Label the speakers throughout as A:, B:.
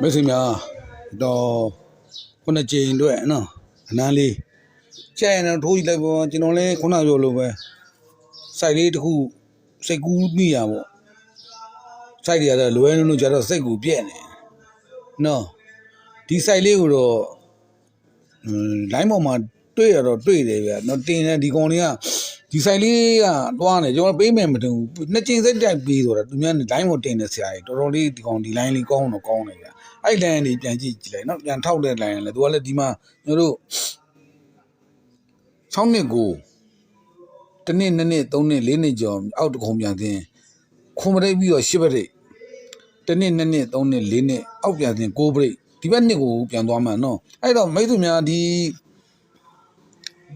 A: မိတ်ဆွေများတော့ခုနှစ်ကြိမ်အတွက်နော်အနမ်းလေးကျရင်တော့ထိုးကြည့်လိုက်ပေါ့ကျွန်တော်လည်းခုနပြောလို့ပဲစိုက်လေးတစ်ခုစိတ်ကူးမိရပေါ့စိုက်တွေကတော့လွယ်လုံးလို့ကြတော့စိတ်ကူပြက်နေနော်ဒီစိုက်လေးကိုတော့လိုင်းပေါ်မှာတွေ့ရတော့တွေ့တယ်ဗျာနော်တင်တယ်ဒီကောင်တွေကဒီဆိုင်လေးကတွားနေကျွန်တော်ပေးမယ်မတင်ဘူးနှစ်ချိန်စက်တိုက်ပေးတော့တာသူများလိုင်းပေါ်တင်နေဆရာကြီးတော်တော်လေးဒီကောင်ဒီလိုင်းလေးကောင်းတော့ကောင်းတယ်ဗျာ အဲ့လိုင်းလေးပြန်ကြည့်ကြည့်လိုက်နော်ပြန်ထောက်တဲ့လိုင်းလေသူကလည်းဒီမှာကျွန်တော်တို့6နှစ်ကိုတစ်နှစ်နှစ်နှစ်သုံးနှစ်လေးနှစ်ကျော်အောက်တကုံပြန်တင်ခွန်မရိပ်ပြီးတော့ရှစ်ပရိတ်တစ်နှစ်နှစ်နှစ်သုံးနှစ်လေးနှစ်အောက်ပြန်တင်ကိုပရိတ်ဒီဘက်နှစ်ကိုပြန်သွားမှန်နော်အဲ့တော့မိတ်ဆွေများဒီ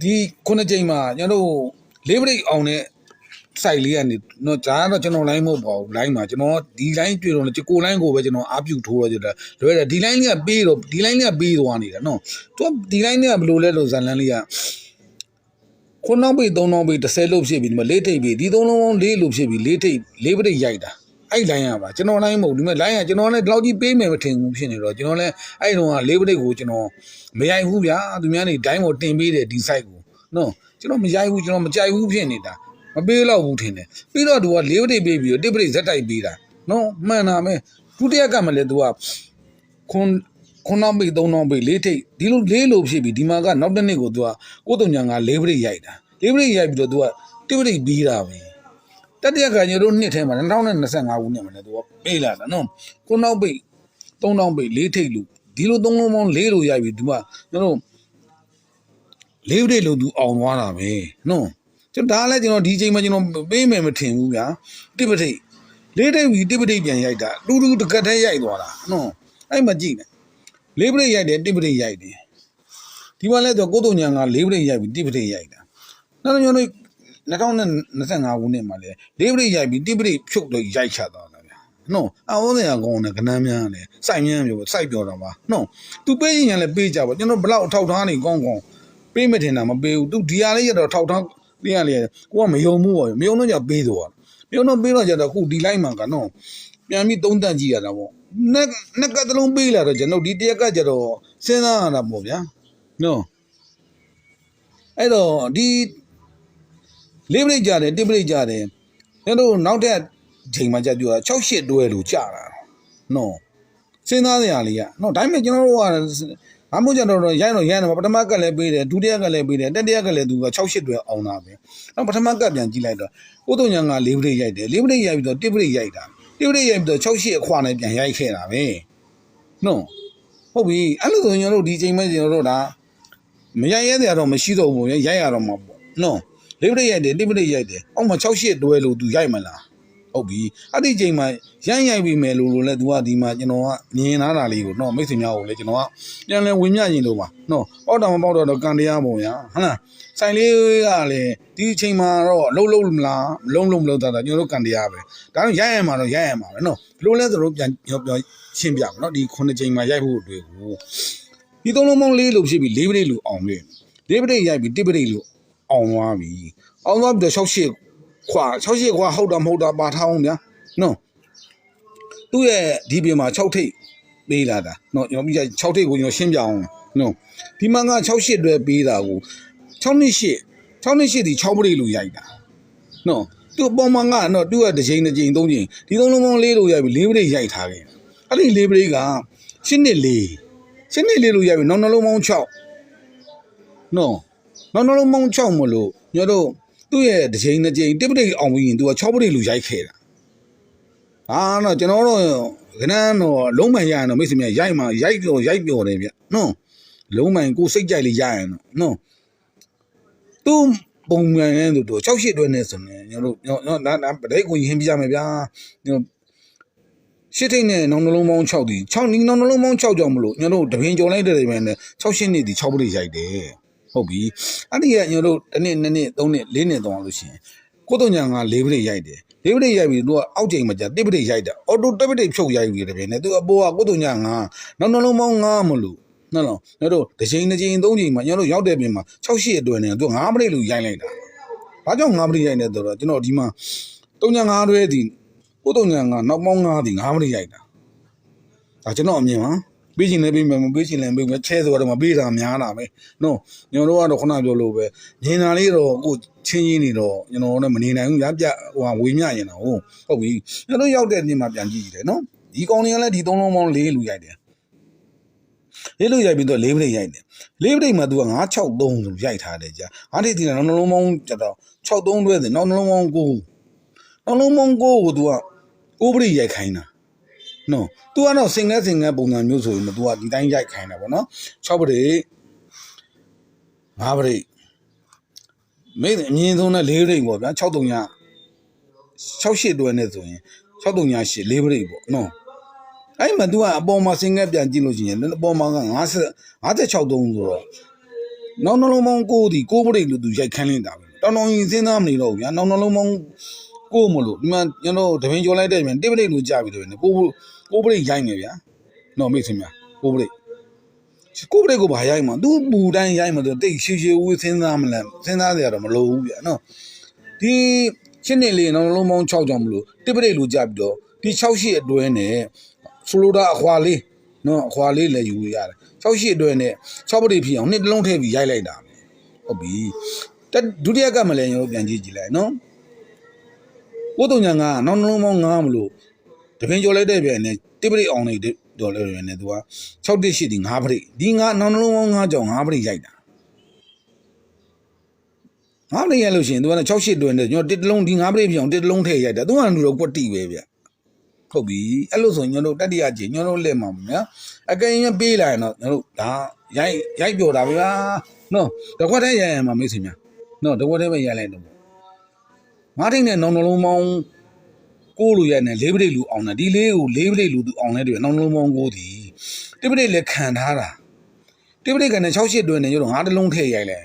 A: ဒီခုနှစ်ကြိမ်မှာကျွန်တော်တို့လေးပရိတ်အောင်တဲ့ စိုက်လေးကနေတော့ဂျာကတော့ကျွန်တော် line မဟုတ်ပါဘူး line မှာကျွန်တော်ဒီ line တွေ့တော့လေကို line ကိုပဲကျွန်တော်အားပြုထိုးရကြတယ်လွယ်တယ်ဒီ line ကပေးတော့ဒီ line ကပေးသွားနေတာနော်သူကဒီ line ကဘယ်လိုလဲလို့ဇာလန်းလေးကခုနောက်ပိတ်သုံးနောက်ပိတ်30လို့ဖြစ်ပြီးဒီမှာလေးထိပ်ပြီးဒီသုံးလုံးလေးလို့ဖြစ်ပြီးလေးထိပ်လေးပရိတ်ရိုက်တာအဲ့ line ရပါကျွန်တော် line မဟုတ်ဒီမှာ line ကကျွန်တော်လည်းဒီလောက်ကြီးပေးမယ်မထင်ဘူးဖြစ်နေတော့ကျွန်တော်လည်းအဲ့တုန်းကလေးပရိတ်ကိုကျွန်တော်မရိုက်ဘူးဗျာသူများနေဒိုင်းပေါ်တင်ပေးတယ်ဒီ site ကိုနော်ကျွန်တော်မရိုက်ဘူးကျွန်တော်မကြိုက်ဘူးဖြစ်နေတာ မပေးတော့ဘူးထင်တယ်ပြီးတော့သူကလေးပရိတ်ပေးပြီးတော့တစ်ပရိတ်ဇက်တိုက်ပေးတာနော်မှန်တာပဲဒုတိယကမှလည်းသူကခွန်ခွန်နောက်ပိတ်သုံးနောက်ပိတ်လေးထိပ်ဒီလိုလေးလိုဖြစ်ပြီးဒီမှာကနောက်တစ်နေ့ကိုသူကကိုတုံညာကလေးပရိတ်ရိုက်တာလေးပရိတ်ရိုက်ပြီးတော့သူကတစ်ပရိတ်ပြီးတာပဲတတိယကညတို့နှစ်ထဲမှာ2025ခုနှစ်မှာလည်းသူကပေးလာတာနော်ခုနောက်ပိတ်3000ပိတ်လေးထိတ်လူဒီလိုသုံးလုံးပေါင်းလေးလိုရိုက်ပြီဒီမှာကျွန်တော်လေးပိတ်လို့သူအောင်သွားတာပဲနော် ကျွန်တော်ဒါလည်းကျွန်တော်ဒီချိန်မှာကျွန်တော်ပေးမယ်မထင်ဘူးဗျာတိပတိတ်လေးထိတ်ပြီးတိပတိတ်ပြန်ရိုက်တာတူတူတကက်တည်းရိုက်သွားတာနော်အဲ့မကြည့်နဲ့လေးပိတ်ရိုက်တယ်တိပတိတ်ရိုက်တယ်ဒီမှာလည်းတော့ကိုတုံညာကလေးပိတ်ရိုက်ပြီးတိပတိတ်ရိုက်တာနောက်ကျွန်တော်တို့2025ခုနှစ်မှာလေလေးပရိရိုက်ပြီးတိပရိဖြုတ်တော့ရိုက်ချသွားတာဗျာနော်အောင်းစရာကောင်းတယ်ကနန်းများတယ်စိုက်မြန်းပြောစိုက်ပြောတာပါနော်သူပေးရင်လည်းပေးကြပါကျွန်တော်ဘလောက်ထောက်ထားနေကောင်းကောင်းပေးမတင်တာမပေးဘူးသူဒီဟာလေးရတော့ထောက်ထား ပေးရလေကိုကမယုံဘူးပေါ့မယုံတော့ကြပေးသွားမယုံတော့ပေးတော့ကြတော့ခုဒီလိုက်မှာကနော်ပြန်ပြီးသုံးတန့်ကြည့်ရတာပေါ့နှစ်နှစ်ကတလုံးပေးလာတော့ကျွန်တော်ဒီတရက်ကကြတော့စဉ်းစားရတာပေါ့ဗျာနော်အဲ့တော့ဒီလေးပရိတ်ကြတယ်တစ်ပရိတ်ကြတယ်ကျွန်တော်တို့နောက်တဲ့ချိန်မှာကြပြောတာ6 8တွဲလို့ကြာတာနော်စဉ်းစားစရာလေးကနော်ဒါပေမဲ့ကျွန်တော်တို့က ဘာမှမကြတော့ရိုင်းတော့ရိုင်းတော့ပထမကလည်းပေးတယ်ဒုတိယကလည်းပေးတယ်တတိယကလည်းသူက6 8တွဲအောင်တာပဲနောက်ပထမကပြန်ကြည့်လိုက်တော့ကိုတုံညာကလေးပရိတ်ရိုက်တယ်လေးပရိတ်ရိုက်ပြီးတော့တစ်ပရိတ်ရိုက်တာတစ်ပရိတ်ရိုက်ပြီးတော့6 8အခွာနဲ့ပြန်ရိုက်ခဲ့တာပဲနော်ဟုတ်ပြီအဲ့လိုဆိုရင်ကျွန်တော်တို့ဒီချိန်မှာကျွန်တော်တို့ဒါမရိုက်ရတဲ့တော့မရှိတော့ဘူးရိုက်ရတော့မှာပေါ့နော်လေးပရိတ်ရိုက်တယ်တိပရိတ်ရိုက်တယ်အောက်မှာ6 8တွဲလို့ तू ရိုက်မလား ဟုတ်ပြီအဲ့ဒီချိန်မှာရမ်းရိုက်ပြီးမယ်လို့လို့လဲ तू ကဒီမှာကျွန်တော်ကမြင်လာတာလေးကိုနော်မိတ်ဆွေများကိုလည်းကျွန်တော်ကပြန်လဲဝင်မြရင်လို့ပါနော်ပေါက်တာမပေါက်တော့တော့ကန်တရားပုံညာဟဟလားဆိုင်လေးကလည်းဒီအချိန်မှာတော့လှုပ်လှုပ်မလားမလုံးလုံးမလုံးတာကျွန်တော်တို့ကန်တရားပဲဒါတော့ရိုက်ရမှာတော့ရိုက်ရမှာပဲနော်ဘလို့လဲဆိုတော့ပြန်ပြောပြောရှင်းပြပါနော်ဒီခုနှစ်ချိန်မှာရိုက်ဖို့အတွက်ကိုဒီသုံးလုံးမုံလေးလို့ဖြစ်ပြီးလေးပရိတ်လို့အောင်ပြီလေးပရိတ်ရိုက်ပြီးတိပရိတ်လို့အောင်သွားပြီအောင်သွားပြီးတော့68 ခွာ68ခွာဟုတ်တာမဟုတ်တာပါထားအောင်ဗျာနော်သူ့ရဲ့ဒီပြင်မှာ6ထိပ်ပေးလာတာနော်ကျွန်တော်ပြီး6ထိပ်ကိုကျွန်တော်ရှင်းပြအောင်နော်ဒီမှာက68တွဲပေးတာကို6နှစ်8 6နှစ်8ဒီ6ပရိလို့ရိုက်တာနော်သူ့ပုံမှန်ကနော်သူ့ရဲ့တစ်ချိန်တစ်ချိန်သုံးချိန်ဒီသုံးလုံးပေါင်းလေးလို့ရိုက်ပြီးလေးပရိရိုက်ထားခဲ့အဲ့ဒီလေးပရိက8နှစ်4 8နှစ်4လို့ရိုက်ပြီးနောက်နှလုံးပေါင်း6နော်နောက်နောက်လုံးမောင်းချောက်မလို့ညတို့ သူ့ရဲ့တစ်ချိန်တစ်ချိန်တစ်ပတိတ်အောင်ပြီးရင်သူက6ပတိတ်လူရိုက်ခဲ့တာအာတော့ကျွန်တော်တို့ခဏတော့လုံးမှန်ရရင်တော့မိတ်ဆွေများရိုက်မှရိုက်ပြောရိုက်ပြောတယ်ဗျနော်လုံးမှန်ကိုစိတ်ကြိုက်လေးရရင်တော့နော်သူပုံမှန်နဲ့သူတို့6 8တွဲနဲ့ဆိုရင်ညတို့ညနော်ဒါဒါပဒိတ်ကိုရင်ပြရမယ်ဗျာညရှစ်ထိတ်နဲ့နောက်နှလုံးပေါင်း6ဒီ6နီးနောက်နှလုံးပေါင်း6ကြောင့်မလို့ညတို့တပင်ကြော်လိုက်တဲ့တွေပဲနဲ့6ရှင်းနေဒီ6ပတိတ်ရိုက်တယ် ဟုတ်ပြီအဲ့ဒီကညတို့တစ်နှစ်နှစ်နှစ်သုံးနှစ်လေးနှစ်သုံးလို့ရှိရင်ကိုတုံညာကလေးပရိရိုက်တယ်လေးပရိရိုက်ပြီးသူကအောက်ချိန်မှာကြာတစ်ပရိရိုက်တာအော်တိုတစ်ပရိဖြုတ်ရိုက်ပြီးတယ်ဗျနဲ့သူအပေါ်ကကိုတုံညာကနောက်နှလုံးပေါင်းငါမလို့နော်နော်ညတို့တစ်ချိန်တစ်ချိန်သုံးချိန်မှာညတို့ရောက်တဲ့ပြင်မှာ6 8အတွဲနေသူက9ပရိလူရိုက်လိုက်တာဘာကြောင့်9ပရိရိုက်နေတော့ကျွန်တော်ဒီမှာတုံညာ9တွဲဒီကိုတုံညာကနောက်ပေါင်း9ဒီ9ပရိရိုက်တာဒါကျွန်တော်အမြင်ပါ ပေးချင်လည်းပေးမယ်မပေးချင်လည်းပေးမယ်ချဲဆိုတော့မပေးတာများတာပဲနော်ကျွန်တော်တို့ကတော့ခုနပြောလို့ပဲမြင်တာလေးတော့ကိုချင်းချင်းနေတော့ကျွန်တော်လည်းမနေနိုင်ဘူးဗျာပြဟိုဝေမျှရင်တော့ဟုတ်ပြီကျွန်တော်ရောက်တဲ့နေ့မှာပြန်ကြည့်ကြည့်တယ်နော်ဒီကောင်တွေကလည်းဒီသုံးလုံးပေါင်းလေးလူရိုက်တယ်လေးလူရိုက်ပြီးတော့လေးပရိတ်ရိုက်တယ်လေးပရိတ်မှာ तू က963ဆိုရိုက်ထားတယ်ကြာအားထိတည်တယ်နောက်နှလုံးပေါင်းကျတော့63တွဲတယ်နောက်နှလုံးပေါင်း9နောက်နှလုံးပေါင်း9ကို तू ကကိုပရိတ်ရိုက်ခိုင်းတာ နော် तू ကတော့စင်ငဲစင်ငဲပုံစံမျိုးဆိုရင် तू ကဒီတိုင်းရိုက်ခိုင်းတာပေါ့နော်6ပရိ5ပရိမင်းအမြင်ဆုံးနဲ့4ပရိပေါ့ဗျာ6 3ည6 8တွဲနဲ့ဆိုရင်6 3ည8 4ပရိပေါ့နော်အဲ့မှာ तू ကအပေါ်မှာစင်ငဲပြန်ကြည့်လို့ရှိရင်အပေါ်မှာက50 56တုံးဆိုတော့နောက်နှလုံးပေါင်း9ဒီ9ပရိလို့ तू ရိုက်ခိုင်းလိုက်တာပဲတောင်တောင်ကြီးစဉ်းစားမနေတော့ဘူးဗျာနောက်နှလုံးပေါင်းကိုမလို့ဒီမှာကျွန်တော်တပင်ကျော်လိုက်တဲ့မြန်တိပရိလို့ကြာပြီတယ်ကို ကိုပရိရိုက်နေဗျာနော်မိတ်ဆွေများကိုပရိကိုပရိကိုဘာရိုက်မှာသူပူတိုင်းရိုက်မှာသူတိတ်ရှည်ရှည်ဝေးစဉ်းစားမလဲစဉ်းစားကြရတော့မလိုဘူးဗျာနော်ဒီရှင်းနေလေနောက်လုံးပေါင်း6ကြောင်မလို့တိပရိလို့ကြာပြီးတော့ဒီ6ရှိအတွဲနဲ့ဆိုလိုတာအခွာလေးနော်အခွာလေးလည်းယူရတယ်6ရှိအတွဲနဲ့6ပရိဖြစ်အောင်နှစ်တလုံးထည့်ပြီးရိုက်လိုက်တာဟုတ်ပြီတက်ဒုတိယကမလဲရောပြန်ကြည့်ကြည့်လိုက်နော်ကိုတုံညာငါနောက်နှလုံးပေါင်း9မလို့ တပင်ကျော်လိုက်တဲ့ပြန်နဲ့တိပရိအောင်နေတော်လဲရနေသူက6တိရှိဒီ9ပရိဒီငါနောက်နှလုံးပေါင်း9ကြောင်9ပရိရိုက်တာ9ပရိရိုက်လို့ရှိရင်သူက6 8တွင်နဲ့ကျွန်တော်တစ်တလုံးဒီ9ပရိပြောင်းတစ်တလုံးထည့်ရိုက်တာသူကလူတော့ကွက်တိပဲဗျဟုတ်ပြီအဲ့လို့ဆိုရင်ကျွန်တော်တတိယကြည့်ကျွန်တော်လက်မှာဗျာအကင်ရပေးလာရင်တော့ကျွန်တော်ဒါရိုက်ရိုက်ပြောတာဗျာနော်တခွက်တည်းရိုက်ရမှာမိတ်ဆွေများနော်တခွက်တည်းပဲရိုက်လိုက်တော့ငါးထိန်နဲ့နောင်နှလုံးပေါင်း ကိုလိုရက်နဲ့လေးပရိတ်လူအောင်တယ်ဒီလေးကိုလေးပရိတ်လူသူအောင်လဲတယ်နောင်နှလုံးပေါင်းကိုဒီတိပရိတ်လည်းခံထားတာတိပရိတ်ကလည်း6ရှစ်တွင်းနဲ့ရတော့ငါးတလုံးထည့်ရိုက်လဲ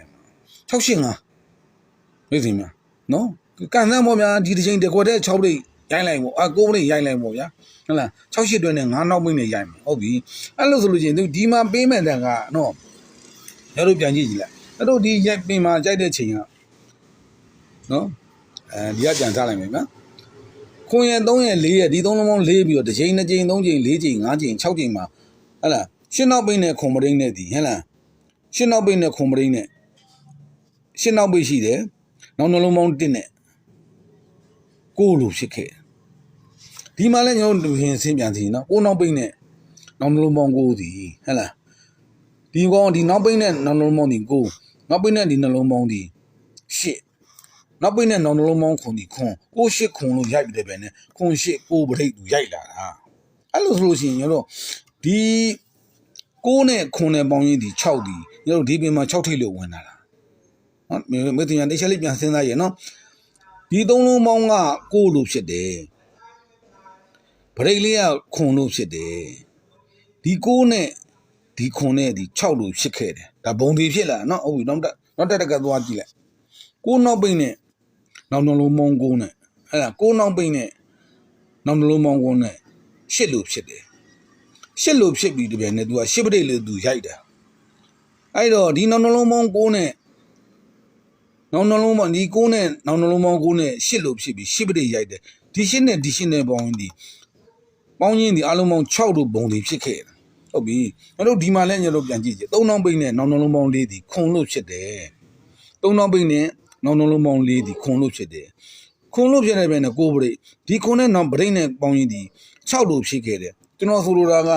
A: 6ရှစ်ငါမိသိမလားနော်ကန်ဆန်းပေါ့ဗျာဒီတစ်ချိန်တကွက်တဲ့6ပရိတ်ရိုက်လိုက်ပေါ့အ9ပရိတ်ရိုက်လိုက်ပေါ့ဗျာဟုတ်လား6ရှစ်တွင်းနဲ့ငါးနောက်ပိတ်နဲ့ရိုက်မယ်ဟုတ်ပြီအဲ့လိုဆိုလို့ချင်းသူဒီမှာပေးမဲ့တန်ကနော်ရတို့ပြန်ကြည့်ကြည့်လိုက်အဲ့တို့ဒီရိုက်ပင်မှာကြိုက်တဲ့ချိန်ကနော်အဲဒီကကြံထားလိုက်မယ်နော် ခွန်ရ3ရက်4ရက်ဒီသုံးလုံးပေါင်း4ပြီးတော့တစ်ချိန်2ချိန်3ချိန်4ချိန်5ချိန်6ချိန်မှာဟဟလားရှင်းနောက်ပိတ်နဲ့ခွန်မရင်းနဲ့ဒီဟဲ့လားရှင်းနောက်ပိတ်နဲ့ခွန်မရင်းနဲ့ရှင်းနောက်ပိတ်ရှိတယ်နောက်နှလုံးပေါင်း1နဲ့ကိုလိုဖြစ်ခဲ့ဒီမှာလည်းကျွန်တော်ရင်ဆင်းပြန်စီနော်ကိုနောက်ပိတ်နဲ့နောက်နှလုံးပေါင်း9ဒီဟဲ့လားဒီကောင်ဒီနောက်ပိတ်နဲ့နောက်နှလုံးပေါင်းဒီ9နောက်ပိတ်နဲ့ဒီနှလုံးပေါင်းဒီ10 နောက်ပိတ်နဲ့နောင်နှလုံးပေါင်းခွန်ဒီခွန်ကိုရှစ်ခွန်လို့ရိုက်ပြီးတယ်ပဲနဲ့ခွန်ရှစ်ကိုပရိတ်သူရိုက်လာတာအဲ့လိုဆိုလို့ရှိရင်ကျွန်တော်ဒီကိုနဲ့ခွန်နဲ့ပေါင်းရင်းဒီ6ဒီကျွန်တော်ဒီပင်မှာ6ထိပ်လို့ဝင်လာတာနော်မေတ္တညာတေချာလေးပြန်စဉ်းစားရနော်ဒီသုံးလုံးပေါင်းကကိုလို့ဖြစ်တယ်ပရိတ်လေးကခွန်လို့ဖြစ်တယ်ဒီကိုနဲ့ဒီခွန်နဲ့ဒီ6လို့ဖြစ်ခဲ့တယ်ဒါဘုံဒီဖြစ်လာနော်ဟုတ်ပြီနောက်တက်နောက်တက်တက်ကသွားကြည့်လိုက်ကိုနောက်ပိတ်နဲ့ နောက်နှလုံးပေါင်းကိုနဲ့အဲ့ဒါကိုနောက်ပိတ်နဲ့နောက်နှလုံးပေါင်းကိုနဲ့ရှစ်လို့ဖြစ်တယ်ရှစ်လို့ဖြစ်ပြီးတပြိုင်နက် तू ကရှစ်ပရိတ်လို့ तू ရိုက်တာအဲ့တော့ဒီနောက်နှလုံးပေါင်းကိုနဲ့နောက်နှလုံးပေါင်းဒီကိုနဲ့နောက်နှလုံးပေါင်းကိုနဲ့ရှစ်လို့ဖြစ်ပြီးရှစ်ပရိတ်ရိုက်တယ်ဒီရှစ်နဲ့ဒီရှစ်နဲ့ပေါင်းရင်ဒီပေါင်းရင်ဒီအလုံးပေါင်း6လို့ပုံတွေဖြစ်ခဲ့တယ်ဟုတ်ပြီကျွန်တော်တို့ဒီမှာလည်းညတို့ပြန်ကြည့်ကြသုံးနှောင်းပိတ်နဲ့နောက်နှလုံးပေါင်းလေးဒီခွန်လို့ဖြစ်တယ်သုံးနှောင်းပိတ်နဲ့ နောက်နှလုံးပေါင်းလေးဒီခွန်လို့ဖြစ်တယ်ခွန်လို့ဖြစ်တဲ့ဘက်နဲ့ကိုပရိတ်ဒီခွန်နဲ့နောက်ပရိတ်နဲ့ပေါင်းရင်ဒီ6လို့ဖြစ်ခဲ့တယ်ကျွန်တော်ဆိုလိုတာက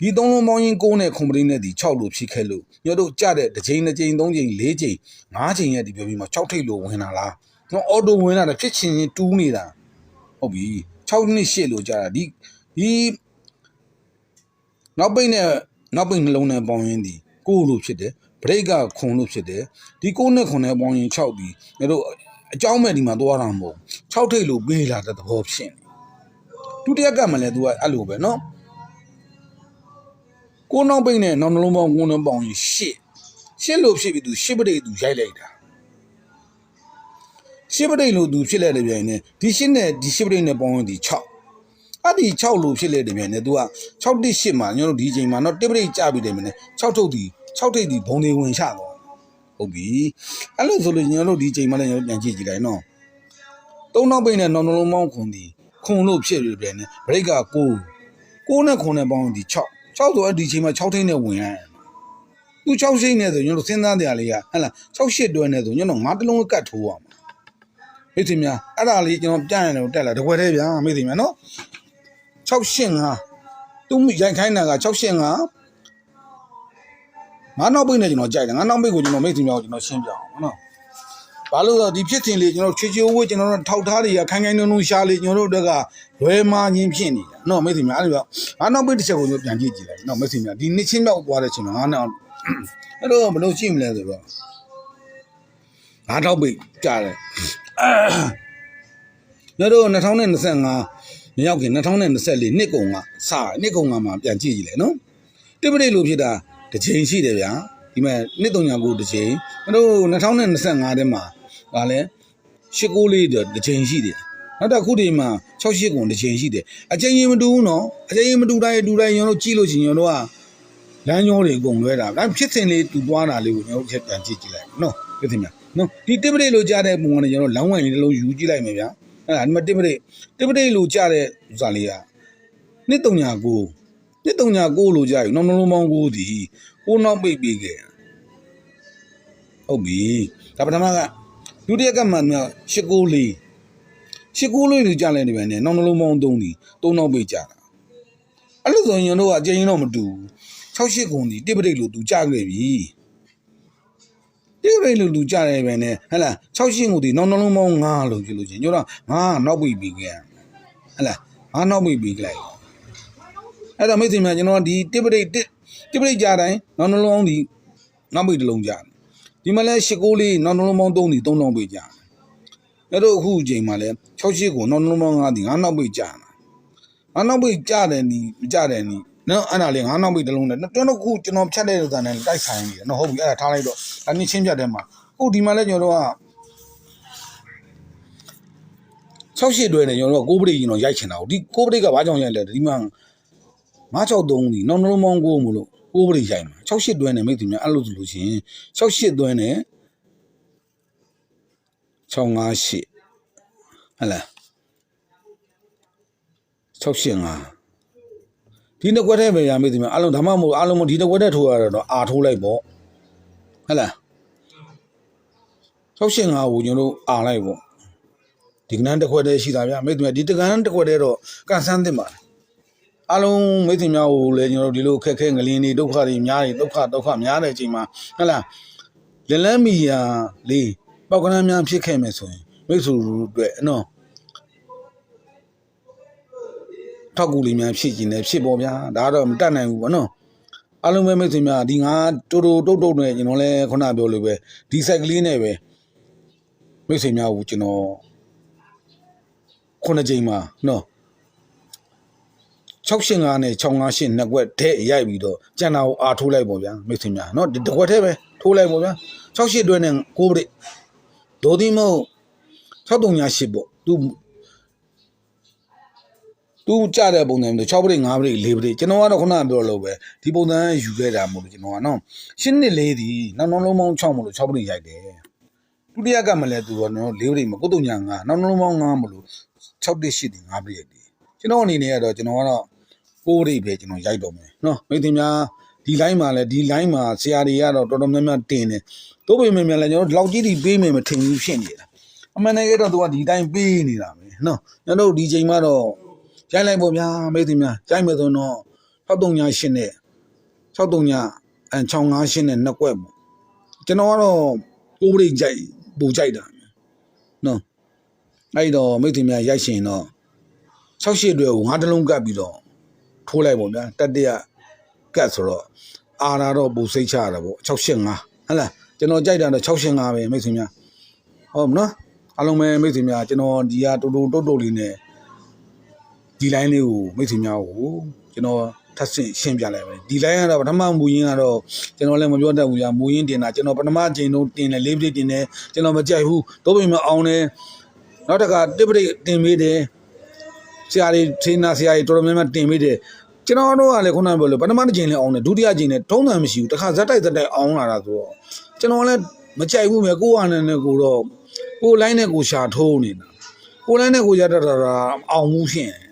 A: ဒီသုံးလုံးပေါင်းရင်ကိုနဲ့ခွန်ပရိတ်နဲ့ဒီ6လို့ဖြစ်ခဲ့လို့ညတို့ကြတဲ့တစ်ချိန်တစ်ချိန်သုံးချိန်လေးချိန်ငါးချိန်ရဲ့ဒီပြောပြီးမှ6ထိပ်လို့ဝင်လာလားကျွန်တော်အော်တိုဝင်လာတာဖြစ်ချင်ရင်တူးနေတာဟုတ်ပြီ6နှစ်8လို့ကြာတာဒီဒီနောက်ပိတ်နဲ့နောက်ပိတ်နှလုံးနဲ့ပေါင်းရင်ဒီကိုလို့ဖြစ်တယ် ဘရိတ်ကခုံလို့ဖြစ်တယ်ဒီ9နဲ့9နဲ့ပေါင်းရင်6ဒီငါတို့အကြောင်းမဲ့ဒီမှာသွားတာမဟုတ်6ထိပ်လို့ပေးလာတဲ့သဘောဖြစ်နေဒုတိယကမှလည်း तू ကအဲ့လိုပဲနော်ကိုနောက်ပိတ်နဲ့နောက်နှလုံးပေါင်းကိုနှလုံးပေါင်းရင်ရှစ်ရှစ်လို့ဖြစ်ပြီး तू ရှစ်ပရိတ် तू ရိုက်လိုက်တာရှစ်ပရိတ်လို့ तू ဖြစ်လိုက်တဲ့ပြန်ရင်ဒီရှစ်နဲ့ဒီရှစ်ပရိတ်နဲ့ပေါင်းရင်ဒီ6အဲ့ဒီ6လို့ဖြစ်လေတပြန်နဲ့ तू က6တိ8မှာညတို့ဒီချိန်မှာတော့တိပရိကြပြီတယ်မင်း6ထုတ်ဒီ 6ထိပ်ဒီဘုံတွေဝင်ချတော့ဟုတ်ပြီအဲ့လိုဆိုလို့ညတို့ဒီချိန်မှာလည်းညတို့ပြန်ကြည့်ကြည့်လိုက်နော်သုံးနောက်ပိတ်နဲ့နောက်နှလုံးပေါင်းခွန်ဒီခွန်လို့ဖြစ်ပြီးပြန်နဲ့ဘရိတ်က9 6နဲ့9နဲ့ပေါင်းဒီ6 6ဆိုတော့ဒီချိန်မှာ6ထိန်းနဲ့ဝင်ရတယ်သူ6ရှိနေဆိုကျွန်တော်စဉ်းစားတရားလေးကဟဟလား6ရှစ်တွဲနေဆိုကျွန်တော်ငါတစ်လုံးကတ်ထိုးရမှာမိသိများအဲ့ဒါလေးကျွန်တော်ပြရတယ်တက်လာတကွယ်သေးဗျာမိသိများနော်6ရှစ်ငါသူရိုက်ခိုင်းတာက6ရှစ် ငါငါနောက်ပိတ်နဲ့ကျွန်တော်ကြိုက်တယ်ငါနောက်ပိတ်ကိုကျွန်တော်မိသိများကိုကျွန်တော်ရှင်းပြအောင်နော်ဘာလို့လဲဆိုတော့ဒီဖြစ်စဉ်လေးကျွန်တော်ချွေချွေဝှကျွန်တော်တို့ထောက်ထားတွေကခိုင်ခိုင်နုံနုံရှားလေးကျွန်တော်တို့တက်ကလွယ်မာချင်းဖြစ်နေတာနော်မိသိများအဲ့လိုငါနောက်ပိတ်တစ်ချက်ကိုကျွန်တော်ပြန်ကြည့်ကြည့်လိုက်နော်မိသိများဒီနှစ်ချင်းမြောက်သွားတဲ့ချိန်မှာငါနောက်အဲ့တော့ဘယ်လိုရှိမလဲဆိုတော့ငါးတော့ပိတ်ကြားတယ်ညတို့2025မရောက်ခင်2024နှစ်ကုန်ကစနှစ်ကုန်ကမှပြန်ကြည့်ကြည့်လေနော်တိပရိလိုဖြစ်တာ တစ်ချိန်ရှိတယ်ဗျာဒီမဲ့နှစ်39တစ်ချိန်ညတို့2025ထဲမှာဗာလဲ89လေးတစ်ချိန်ရှိတယ်နောက်တစ်ခုဒီမှာ68ကုန်တစ်ချိန်ရှိတယ်အချိန်ရင်မတူဘူးနော်အချိန်ရင်မတူတိုင်းတူတိုင်းကျွန်တော်တို့ကြည့်လို့ရှိရင်ကျွန်တော်တို့ကလမ်းကြောတွေအကုန်လွဲတာဒါဖြစ်စဉ်လေးတူသွားတာလေးကိုကျွန်တော်တို့ချက်ပြန်ကြည့်ကြည့်လိုက်နော်ဖြစ်တင်များနော်ဒီတစ်ပရိတ်လိုကြားတဲ့ပုံကလည်းကျွန်တော်လောင်းဝိုင်လေးတစ်လုံးယူကြည့်လိုက်မယ်ဗျာအဲ့ဒါဒီမှာတစ်ပရိတ်တစ်ပရိတ်လိုကြားတဲ့ဥစားလေးကနှစ်တုံညာကို နှစ်တုံညာကိုလိုကြားယူနောက်နှလုံးပေါင်းကိုဒီကိုနောက်ပိတ်ပြီးခဲ့ဟုတ်ပြီဒါပထမကဒုတိယကမှန်မြောက်ရှစ်ကိုလေးရှစ်ကိုလေးလိုကြားလဲနေပဲနဲ့နောက်နှလုံးပေါင်းသုံးဒီသုံးနောက်ပိတ်ကြတာအဲ့လိုဆိုရင်ကျွန်တော်တို့ကအကျဉ်းတော့မတူဘူး68ခုံဒီတိပရိတ်လို့သူကြားခဲ့ပြီတိပရိတ်လို့သူကြားတယ်ပဲနဲ့ဟဲ့လား68ခုဒီနောက်နှလုံးပေါင်း9လို့ပြောလို့ချင်းညတော့ငါနောက်ပြီးပြီးခဲ့ဟဲ့လားငါနောက်ပြီးပြီးလိုက် အဲ့တော့မိတ်ဆွေများကျွန်တော်ဒီတိပရိတ်တိပရိတ်ကြားတိုင်းနောက်နှလုံးပေါင်းဒီနောက်ပြီးတစ်လုံးကြားဒီမှာလဲ8ကိုလေးနောက်နှလုံးပေါင်း3ဒီ3လုံးပြီးကြားအဲ့တော့အခုအချိန်မှာလဲ68ခုနောက်နှလုံးပေါင်း9ဒီငါနောက်ပြီးကြားငါနောက်ပြီးကြားတယ်နီမကြားတယ်နီနော်အဲ့ဒါလေးငါးနောက်ပိတ်တစ်လုံးနဲ့ကျွန်တော်ခုကျွန်တော်ဖြတ်တဲ့ဥစ္စာနဲ့တိုက်ဆိုင်နေတယ်နော်ဟုတ်ပြီအဲ့ဒါထားလိုက်တော့ဒါနည်းချင်းဖြတ်တဲ့မှာခုဒီမှာလဲကျွန်တော်တို့ကဆောက်ရှိတွဲနေကျွန်တော်တို့ကကိုးပရိတ်ကျွန်တော်ရိုက်ချင်တာကိုဒီကိုးပရိတ်ကဘာကြောင့်ရိုက်လဲဒီမှာ 963ဒီနောက်နှလုံးပေါင်းကိုမလို့ကိုးပရိတ်ရိုက်မှာ68တွဲနေမိတ်သူများအဲ့လိုဆိုလို့ရှိရင်68တွဲနေ658ဟဲ့လား685ဒီနှစ်ကွက်ထဲပဲရမေးသူများအလုံးဒါမှမဟုတ်အလုံးမဒီတစ်ကွက်ထဲထိုးရတော့အာထိုးလိုက်ပေါ့ဟဲ့လား65ကိုကျွန်တော်တို့အာလိုက်ပေါ့ဒီကနန်းတစ်ခွက်တည်းရှိတာဗျမေးသူများဒီတကန်းတစ်ခွက်တည်းတော့ကန်ဆန်းသင့်ပါတယ် အလုံးမေးသူများကိုလည်းကျွန်တော်တို့ဒီလိုခက်ခဲငလင်းတွေဒုက္ခတွေများတွေဒုက္ခဒုက္ခများတဲ့အချိန်မှာဟဲ့လားလလန်းမီယာလေးပောက်ကနန်းများဖြစ်ခဲ့မယ်ဆိုရင်မိတ်ဆွေတို့အတွက်နော်ထောက်ကူလေးများဖြစ်ကျင်တယ်ဖြစ်ပေါ်ဗျာဒါကတော့မတတ်နိုင်ဘူးဗောနော်အားလုံးပဲမိတ်ဆွေများဒီငါတူတူတုတ်တုတ်နဲ့ကျွန်တော်လည်းခုနပြောလို့ပဲဒီဆိုင်ကလေးနဲ့ပဲမိတ်ဆွေများကိုကျွန်တော်ခုနှစ်ချိန်မှာနော် 685နဲ့658နှစ်ကွက်ထဲရိုက်ပြီးတော့ကြံတာကိုအာထိုးလိုက်ပေါ့ဗျာမိတ်ဆွေများနော်ဒီတစ်ကွက်ထဲပဲထိုးလိုက်ပေါ့ဗျာ68တွဲနဲ့6ပရိဒိုဒီမို့638ပေါ့သူသူကြတဲ့ပုံစံမျိုး6ပရိတ်5ပရိတ်4ပရိတ်ကျွန်တော်ကတော့ခုနကပြောလို့ပဲဒီပုံစံယူခဲ့တာမို့လို့ကျွန်တော်ကနော်ရှင်းနှစ်လေးဒီနောက်နောက်လုံးပေါင်း6မို့လို့6ပရိတ်ရိုက်တယ်ဒုတိယကမလဲသူကနော်4ပရိတ်မကုတ်တုံညာ9နောက်နောက်လုံးပေါင်း9မို့လို့6တိ8တိ5ပရိတ်ဒီကျွန်တော်အနေနဲ့ကတော့ကျွန်တော်ကတော့ 6ပရိတ်ပဲကျွန်တော်ရိုက်တော့မယ်နော်မိတ်တင်များဒီ line မှာလဲဒီ line မှာဆရာတွေကတော့တော်တော်များများတင်တယ်တို့ပေမဲ့များလဲကျွန်တော်လောက်ကြီးတီပေးမယ်မထင်ဘူးဖြစ်နေတာအမှန်တကယ်တော့သူကဒီတိုင်းပေးနေတာပဲနော်ကျွန်တော်တို့ဒီချိန်မှာတော့ရိုက်လိုက်ပေါ့ဗျာမိတ်သူများရိုက်မယ်ဆိုတော့6338နဲ့63အဲ658နဲ့နှစ်ကွက်ပေါ့ကျွန်တော်ကတော့ကိုးပရိတ်ကြိုက်ပူကြိုက်တာနော်အဲ့တော့မိတ်သူများရိုက်ရှင်တော့68တွေကိုငါးတလုံးကပ်ပြီးတော့ ထိုးလိုက်ပေါ့ဗျာတတရကတ်ဆိုတော့အာနာတော့ပူစိတ်ချရတာပေါ့685ဟဟလားကျွန်တော်ကြိုက်တာတော့685ပဲမိတ်သူများဟုတ်မနော်အားလုံးပဲမိတ်ဆွေများကျွန်တော်ဒီဟာတူတူတုတ်တုတ်လေးနဲ့ဒီ line လေးကိုမိတ်ဆွေများကိုကျွန်တော်ထပ်ဆင့်ရှင်းပြလိုက်မယ်ဒီ line ကတော့ပထမမူရင်းကတော့ကျွန်တော်လည်းမပြောတတ်ဘူးကြာမူရင်းတင်တာကျွန်တော်ပထမအချိန်တုန်းတင်တယ်လေးပရိတ်တင်တယ်ကျွန်တော်မကြိုက်ဘူးတော့ပြင်မအောင်တယ်နောက်တစ်ခါတစ်ပရိတ်တင်ပေးတယ် ဆရာတွေထိနာဆရာတွေတော်တော်များများတင်ပေးတယ်ကျွန်တော်တို့ကလည်းခုနကပြောလို့ပထမတစ်ချိန်လည်းအောင်တယ်ဒုတိယချိန်လည်းတုံးတန်မရှိဘူးတစ်ခါဇက်တိုက်ဇက်တိုက်အောင်လာတာဆိုတော့ကျွန်တော်လည်းမကြိုက်ဘူးမြေကိုကနဲ့ကိုတော့ကိုလိုင်းနဲ့ကိုရှာထိုးနေတာကိုလိုင်းနဲ့ကိုရတတာအောင်မှုဖြစ်နေ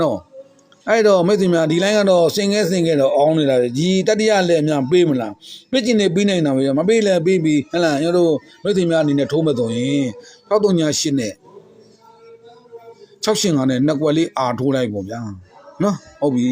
A: နော်အဲ့တော့မိတ်ဆွေများဒီလိုင်းကတော့စင်ခဲစင်ခဲတော့အောင်းနေတာလေဒီတတိယလည်းအများပေးမလားပြစ်ကျင်နေပြီးနိုင်တာပဲမပေးလည်းပေးပြီးဟဟလာကျွန်တော်တို့မိတ်ဆွေများအနေနဲ့ထိုးမသွင်တော့တုံညာရှင်းနဲ့ 685နဲ့နှစ်ကွက်လေးအာထိုးလိုက်ပေါ့ဗျာနော်ဟုတ်ပြီ